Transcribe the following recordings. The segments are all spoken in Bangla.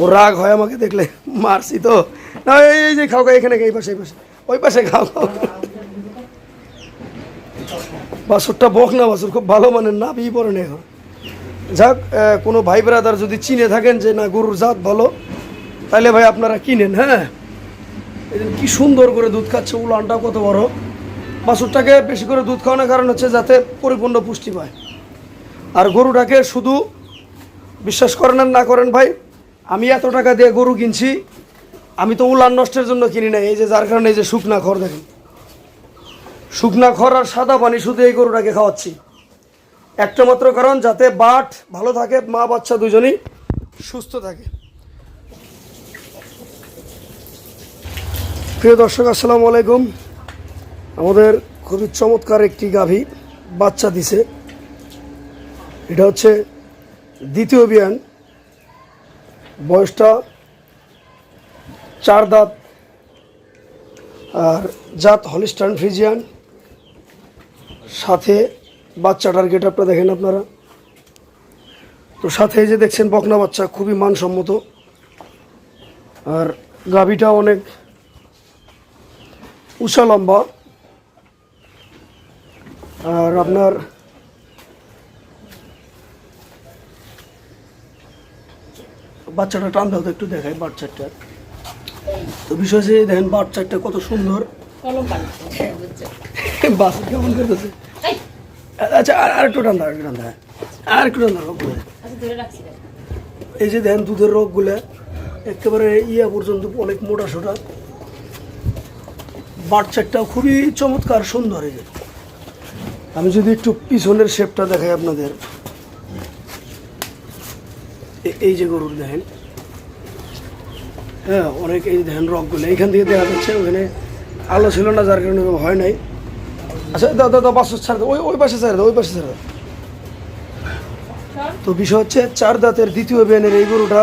ও রাগ হয় আমাকে দেখলে, মারছি তো। না, এই যে খাও এখানে এই পাশে এই পাশে, ওই পাশে খাও। খাও বাসুরটা বক না বাসুর খুব ভালো মানের না বিয়ে পরে নেই এখন। যাক কোনো ভাই ব্রাদার যদি চিনে থাকেন যে, না, গরুর জাত ভালো তাহলে ভাই আপনারা কিনেন হ্যাঁ? কি সুন্দর করে দুধ খাচ্ছে উলানটা কত বড়। বাছুরটাকে বেশি করে দুধ খাওয়ানোর কারণ হচ্ছে যাতে পরিপূর্ণ পুষ্টি পায়। আর গরুটাকে শুধু বিশ্বাস করেন না করেন ভাই আমি এত টাকা দিয়ে গরু কিনছি, আমি তো উলান নষ্টের জন্য কিনি না এই যে যার কারণে এই যে শুকনা খড় দেখেন। শুকনা খড় আর সাদা পানি শুধু এই গরুটাকে খাওয়াচ্ছি। একটা মাত্র কারণ, যাতে বাট ভালো থাকে, মা বাচ্চা দুজনেই সুস্থ থাকে। প্রিয় দর্শক, আসসালামু আলাইকুম। আমাদের খুবই চমৎকার একটি গাভী বাচ্চা দিছে। এটা হচ্ছে দ্বিতীয় বিয়ান। বয়সটা চার দাঁত, আর জাত হলিস্টান ফ্রিজিয়ান। সাথে বাচ্চাটার গেট আপনারা দেখেন আপনারা। তো সাথে যে দেখছেন বকনা বাচ্চা, খুবই মানসম্মত। আর গাভীটা অনেক উষা লম্বা। আর আপনার বাচ্চাটা টান দাও তো একটু দেখায় বাচ্চাটা তো বিষয় যে দেখেন বাচ্চাটা কত সুন্দর। বাস কেমন করতেছে? এই, আচ্ছা আর আর একটু টান দাও আর একটু টান দাও আর একটু টান দাও রোগগুলো। আচ্ছা। এই যে দেখেন দুধের রোগগুলো একেবারে ইয়া পর্যন্ত অনেক মোটা সোটা। বাচ্চাটাও খুবই চমৎকার সুন্দর এই যে। আমি যদি একটু পিছনের শেপটা দেখাই আপনাদের। এই যে গরুর দেখেন হ্যাঁ অনেক এই দেখেন রকগুলো এইখান থেকে দেখা যাচ্ছে ওখানে আলো ছিল না, যার কারণে হয় নাই। আচ্ছা দাও দাও বাসু ছাড় ওই ওই পাশে ছাড় দাও, ওই পাশে ছাড় তো বিষয় হচ্ছে, চার দাঁতের দ্বিতীয় বেনের এই গরুটা।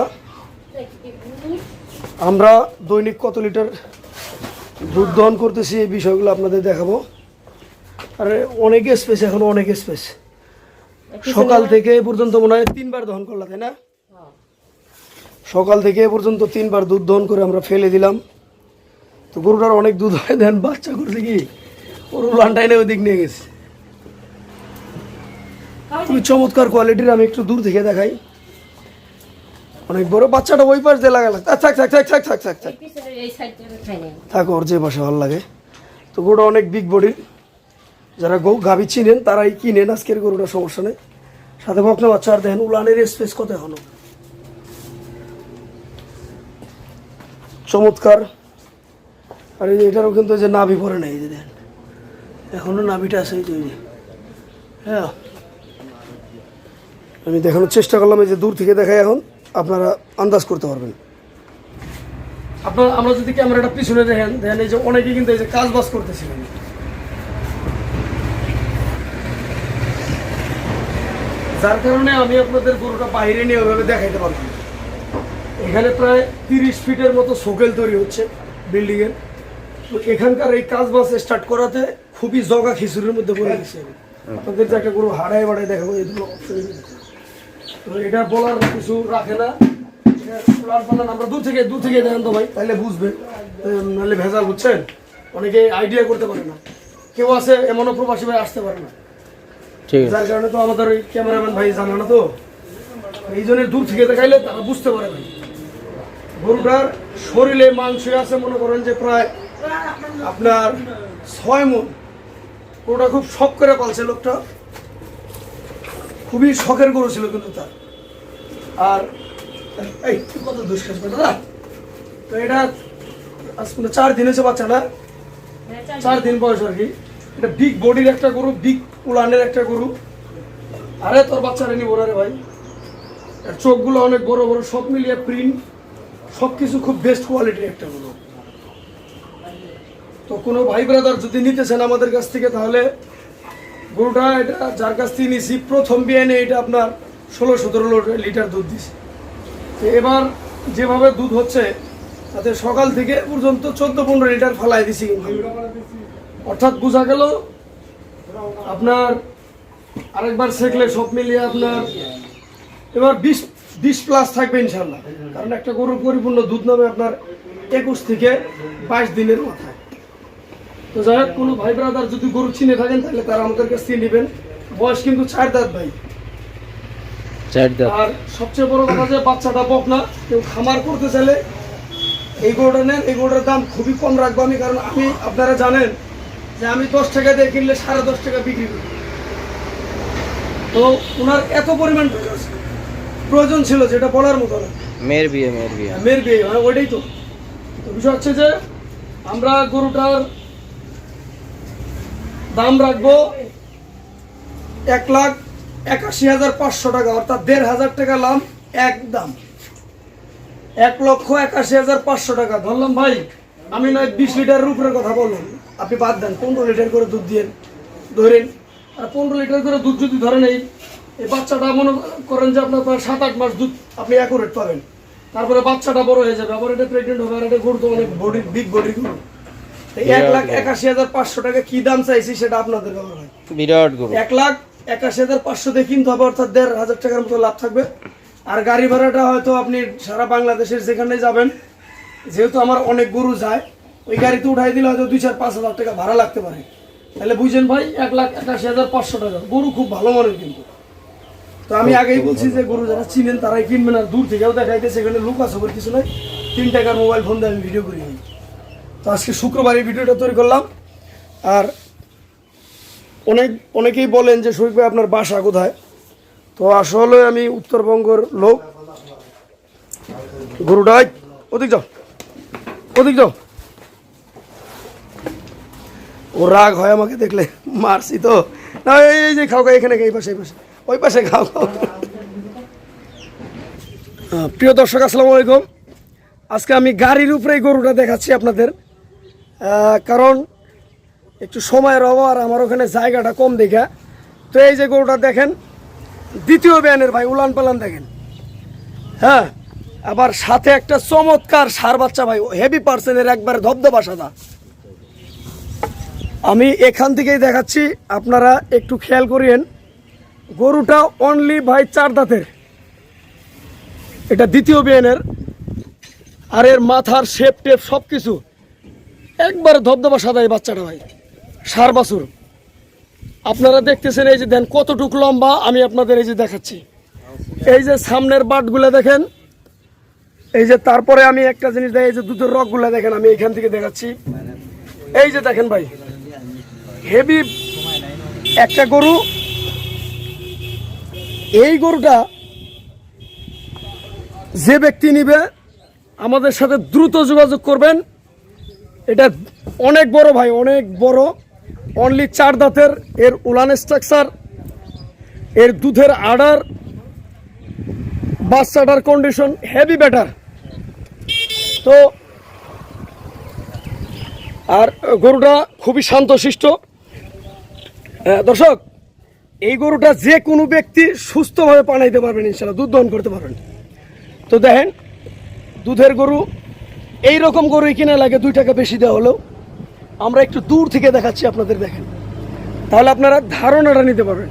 আমরা দৈনিক কত লিটার দুধ দহন করতেছি, এই বিষয়গুলো আপনাদের দেখাবো। আর, অনেক স্পেস এখন অনেক স্পেস সকাল থেকে পর্যন্ত মনে হয় তিনবার দহন করলাম তাই না। সকাল থেকে এ পর্যন্ত তিনবার দুধ দহন করে আমরা ফেলে দিলাম। তো গরুটার অনেক দুধ হয়, দেন বাচ্চা করছে কি? ওর লানটাইনে ওই দিক নিয়ে গেছে। খুবই চমৎকার কোয়ালিটির আমি একটু দূর থেকে দেখাই। অনেক বড় বাচ্চাটা ওই পাশ দিয়ে লাগালাম। থাক থাক থাক থাক থাক থাক থাক থাক। থাক, ওর যে পাশে ভালো লাগে। তো গরুটা অনেক বিগ বডির যারা গো গাভি চিনেন, তারাই কিনেন। আজকের গরুটা সমস্যা নেই। সাথে বকনা বাচ্চা আর দেখেন উলানের স্পেস কত এখনও? চমৎকার। আর এই যে এটারও কিন্তু যে নাভি পরে নেই যে দেখেন। এখনও নাভিটা আছে এই যে হ্যাঁ। আমি দেখানোর চেষ্টা করলাম, এই যে দূর থেকে দেখাই এখন, আপনারা আন্দাজ করতে পারবেন। আপনার, আমরা যদি ক্যামেরাটা পিছনে দেখেন দেখেন এই যে অনেকে কিন্তু এই যে কাজ বাজ করতেছিলেন। যার কারণে আমি আপনাদের গরুটা বাইরে নিয়ে ওইভাবে দেখাইতে পারব না। এখানে প্রায় তিরিশ ফিটের মতো সোকেল তৈরি হচ্ছে বিল্ডিং এর। তো এখানকার এই কাজ বাজ স্টার্ট করাতে খুবই জগা খিচুড়ির মধ্যে পড়ে গেছে। আপনাদের যে একটা গরু হাড়ায় বাড়ায় দেখাবো এগুলো তো এটা বলার কিছু রাখে না। আমরা দূর থেকে দূর থেকে দেখেন তো ভাই তাহলে বুঝবে। নাহলে ভেজাল বুঝছেন? অনেকে আইডিয়া করতে পারে না। কেউ আছে এমনও প্রবাসী ভাই আসতে পারে না। যার কারণে তো আমাদের ওই ক্যামেরাম্যান ভাই জানে না তো। এই জন্য দূর থেকে দেখাইলে তারা বুঝতে পারে ভাই গরুটার শরীরে মাংস আছে মনে করেন যে প্রায় আপনার ছয় মন। গরুটা খুব শখ করে পালছে লোকটা। খুবই শখের গরু ছিল কিন্তু তার। আর এই কত দুষ খাস দাদা? তো এটা আজ পর্যন্ত চার দিন হয়েছে বাচ্চা না হ্যাঁ, চার দিন বয়স আর কি। এটা বিগ বডির একটা গরু বিগ উলানের একটা গরু। আরে তোর বাচ্চারা নিবো রে ভাই। চোখগুলো অনেক বড় বড় সব মিলিয়ে প্রিন্ট সব কিছু খুব বেস্ট কোয়ালিটির একটা গরু তো কোনো ভাই ব্রাদার যদি নিতে চান আমাদের কাছ থেকে, তাহলে গরুটা এটা যার কাছ থেকে নিয়েছি প্রথম বিয়ানে এটা আপনার ষোলো সতেরো লিটার দুধ দিছে তো এবার যেভাবে দুধ হচ্ছে, তাতে সকাল থেকে পর্যন্ত চোদ্দ পনেরো লিটার ফালাই দিছি। অর্থাৎ বোঝা গেল আপনার আরেকবার শেখলে সব মিলিয়ে আপনার এবার বিশ বিশ প্লাস থাকবে ইনশাল্লাহ কারণ একটা গরুর পরিপূর্ণ দুধ নামে আপনার একুশ থেকে বাইশ দিনের মাথায় তো যাই হোক কোনো ভাই ব্রাদার যদি গরু চিনে থাকেন তাহলে তারা আমাদের কাছ থেকে নেবেন। বয়স কিন্তু চার দাঁত ভাই। আর সবচেয়ে বড় কথা যে বাচ্চাটা বক না কেউ খামার করতে চাইলে এই গরুটা নেন। এই গরুটার দাম খুবই কম রাখব আমি কারণ আমি আপনারা জানেন যে আমি দশ টাকা দিয়ে কিনলে সাড়ে দশ টাকা বিক্রি করি। তো ওনার এত পরিমাণ টাকা। প্রয়োজন ছিল যেটা বলার মতো না। মেয়ের বিয়ে মেয়ের বিয়ে। মেয়ের বিয়ে মানে ওইটাই তো। তো বিষয় হচ্ছে যে আমরা গরুটার দাম রাখব এক লাখ একাশি হাজার পাঁচশো টাকা অর্থাৎ দেড় হাজার টাকা লাভ এক দাম। এক লক্ষ একাশি হাজার পাঁচশো টাকা। ধরলাম ভাই আমি নয় বিশ লিটারের উপরে কথা বললাম। আপনি বাদ দেন পনেরো লিটার করে দুধ দিয়ে ধরেন। আর পনেরো লিটার করে দুধ যদি ধরেন এই এই বাচ্চাটা মনে করেন যে আপনার প্রায় সাত আট মাস দুধ আপনি অ্যাকুরেট পাবেন। তারপরে বাচ্চাটা বড় হয়ে যাবে আবার এটা প্রেগনেন্ট হবে আর এটা গরু তো অনেক বডি বিগ বডি গরু এক লাখ একাশি হাজার পাঁচশো টাকা কি দাম চাইছি সেটা আপনাদের ব্যাপার হয় বিরাট গরু। এক লাখ একাশি হাজার পাঁচশো দিয়ে কিনতে হবে অর্থাৎ দেড় হাজার টাকার মতো লাভ থাকবে। আর গাড়ি ভাড়াটা হয়তো আপনি সারা বাংলাদেশের যেখানে যাবেন যেহেতু আমার অনেক গরু যায় ওই গাড়িতে উঠাই দিলে হয়তো দুই চার পাঁচ হাজার টাকা ভাড়া লাগতে পারে। তাহলে বুঝছেন ভাই এক লাখ একাশি হাজার পাঁচশো টাকা। গরু খুব ভালো মানের কিন্তু। তো আমি আগেই বলছি যে গরু যারা চিনেন তারাই কিনবেন আর দূর থেকেও দেখাইতে সেখানে লোক আছে ওর কিছু নয় তিন টাকার মোবাইল ফোন দিয়ে আমি ভিডিও করি। তো আজকে শুক্রবার এই ভিডিওটা তৈরি করলাম। আর অনেক অনেকেই বলেন যে শরীফ ভাই আপনার বাসা কোথায়? তো আসলে আমি উত্তরবঙ্গের লোক। গরুটাই ওদিক যাও। ওদিক যাও। ও রাগ হয় আমাকে দেখলে। মারছি তো। না এই যে খাও খাও এখানে এই পাশে এই পাশে। ওই পাশে খাও। প্রিয় দর্শক, আসসালামু আলাইকুম। আজকে আমি গাড়ির উপরে গরুটা দেখাচ্ছি আপনাদের। কারণ একটু সময়ের অভাব আর আমার ওখানে জায়গাটা কম দেখা। তো এই যে গরুটা দেখেন, দ্বিতীয় ব্যানের ভাই, উলান পালান দেখেন। হ্যাঁ আবার সাথে একটা চমৎকার সার বাচ্চা ভাই হেভি পার্সেনের একবার ধবধবা সাদা। আমি এখান থেকেই দেখাচ্ছি, আপনারা একটু খেয়াল করিয়েন। গরুটা অনলি ভাই চার দাঁতের। এটা দ্বিতীয় বিয়ানের আর এর মাথার শেপ টেপ সব কিছু একবার ধবধবা সাদা এই বাচ্চাটা ভাই। সার বাছুর। আপনারা দেখতেছেন এই যে দেন কতটুক লম্বা, আমি আপনাদের এই যে দেখাচ্ছি। এই যে সামনের বাটগুলো দেখেন। এই যে তারপরে আমি একটা জিনিস দেখ এই যে দুধের রকগুলো দেখেন, আমি এখান থেকে দেখাচ্ছি। এই যে দেখেন ভাই। হেভি একটা গরু এই গরুটা যে ব্যক্তি নিবে, আমাদের সাথে দ্রুত যোগাযোগ করবেন। এটা অনেক বড় ভাই, অনেক বড়। অনলি চার দাঁতের, এর উলান স্ট্রাকচার এর দুধের আডার বাচ্চাটার কন্ডিশন হেভি বেটার তো, আর, গরুটা খুবই শান্তশিষ্ট। দর্শক এই গরুটা যে কোনো ব্যক্তি সুস্থভাবে পানাইতে পারবেন ইনশাল্লাহ দুধ দহন করতে পারবেন। তো দেখেন, দুধের গরু এই রকম গরুই কিনা লাগে, দুই টাকা বেশি দেওয়া হলেও আমরা একটু দূর থেকে দেখাচ্ছি আপনাদের, দেখেন। তাহলে আপনারা ধারণাটা নিতে পারবেন।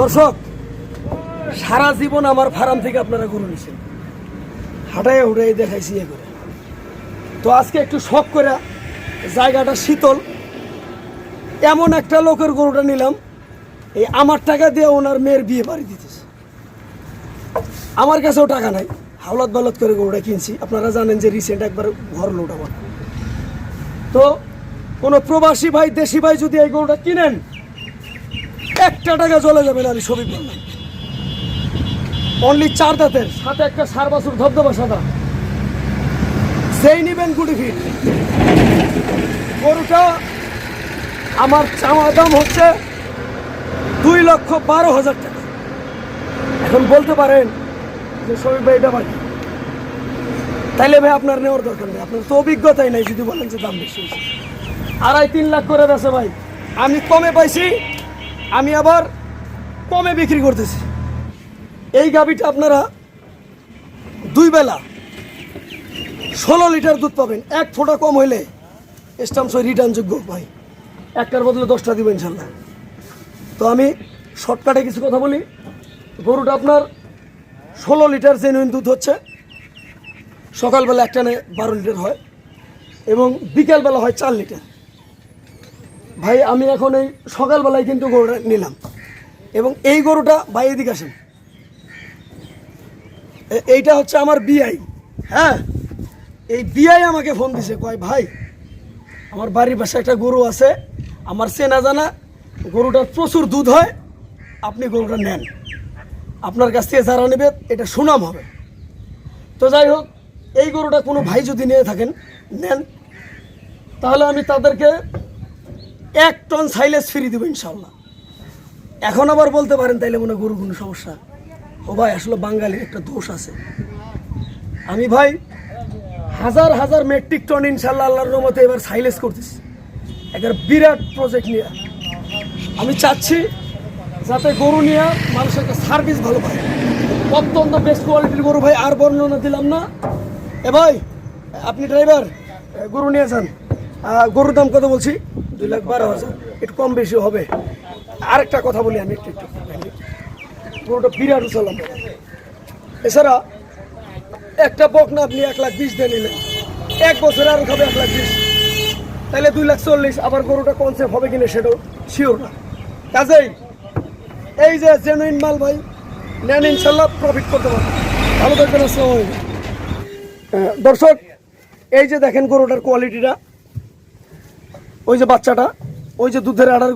দর্শক, সারা জীবন আমার ফার্ম থেকে আপনারা গরু নিছেন। হাঁটাই হুটাই দেখাইছি এ করে। তো আজকে একটু শখ করে জায়গাটা শীতল। এমন একটা লোকের গরুটা নিলাম। এই আমার টাকা দিয়ে ওনার মেয়ের বিয়ে বাড়ি দিতেছে। আমার কাছেও টাকা নাই। হাওলাত বালত করে গরুটা কিনছি। আপনারা জানেন যে রিসেন্ট একবার ঘর আমার। তো কোনো প্রবাসী ভাই, দেশি ভাই যদি এই গরুটা কিনেন, একটা টাকা চলে যাবে না ছবি বললাম অনলি চার দাঁতের, সাথে একটা সার বাছুর ধবধবা সাদা। সেই নিবেন কুড়ি ফিট। গরুটা আমার চাওয়া দাম হচ্ছে দুই লক্ষ বারো হাজার টাকা। এখন বলতে পারেন যে শরীর ভাই, এটা বাকি তাইলে ভাই আপনার নেওয়ার দরকার নেই। আপনার তো অভিজ্ঞতাই নাই যদি বলেন যে দাম বেশি আড়াই, তিন লাখ করে বেছে ভাই। আমি কমে পাইছি, আমি আবার কমে বিক্রি করতেছি। এই গাবিটা আপনারা দুই বেলা ষোলো লিটার দুধ পাবেন। এক ফোঁটা কম হইলে স্টাম্প সই রিটার্নযোগ্য ভাই একটার বদলে দশটা দিব ইনশাল্লাহ। তো আমি শর্টকাটে কিছু কথা বলি। গরুটা আপনার ষোলো লিটার জেনুইন দুধ হচ্ছে। সকালবেলা একটা নে বারো লিটার হয় এবং বিকালবেলা হয় চার লিটার। ভাই, আমি এখন এই সকালবেলায় কিন্তু গরুটা নিলাম। এবং এই গরুটা, ভাই, এদিকে আসেন। এইটা হচ্ছে আমার বিআই। হ্যাঁ? এই বিআই আমাকে ফোন দিছে, কয়, ভাই, আমার বাড়ির পাশে একটা গরু আছে, আমার চেনা জানা গরুটার প্রচুর দুধ হয়, আপনি গরুটা নেন। আপনার কাছ থেকে যারা নেবে, এটা সুনাম হবে। তো যাই হোক, এই গরুটা কোনো ভাই যদি নিয়ে থাকেন, নেন। তাহলে আমি তাদেরকে এক টন সাইলেস ফ্রি দেবো ইনশাল্লাহ এখন আবার বলতে পারেন, তাইলে মনে গরুর কোনো সমস্যা। ও ভাই, আসলে বাঙালির একটা দোষ আছে। আমি ভাই হাজার হাজার মেট্রিক টন ইনশাল্লাহ আল্লাহর রহমতে এবার সাইলেস করতেছি। একটা বিরাট প্রজেক্ট নিয়ে। আমি চাচ্ছি যাতে গরু নিয়ে মানুষের একটা সার্ভিস ভালো পায়। অত্যন্ত বেস্ট কোয়ালিটির গরু ভাই, আর বর্ণনা দিলাম না। এ ভাই, আপনি ড্রাইভার গরু নিয়ে যান। গরুর দাম কত বলছি? দুই লাখ বারো হাজার। একটু কম বেশি হবে। আরেকটা কথা বলি আমি একটু একটু। গরুটা বিরাট উচালাম এছাড়া একটা বকনা আপনি এক লাখ বিশ দিয়ে নিলেন। এক বছরে আরও খাবে এক লাখ বিশ। তাহলে দুই লাখ চল্লিশ, আবার গরুটা কনসেপ্ট হবে কিনা সেটাও শিওর না। কাজেই এই যে জেনুইন মাল ভাই, নেন ইনশাল্লাহ প্রফিট করতে পারবেন ভালো থাকবেন, আসসালামু দর্শক, এই যে দেখেন গরুটার কোয়ালিটিটা ওই যে বাচ্চাটা, ওই যে দুধের আড়ার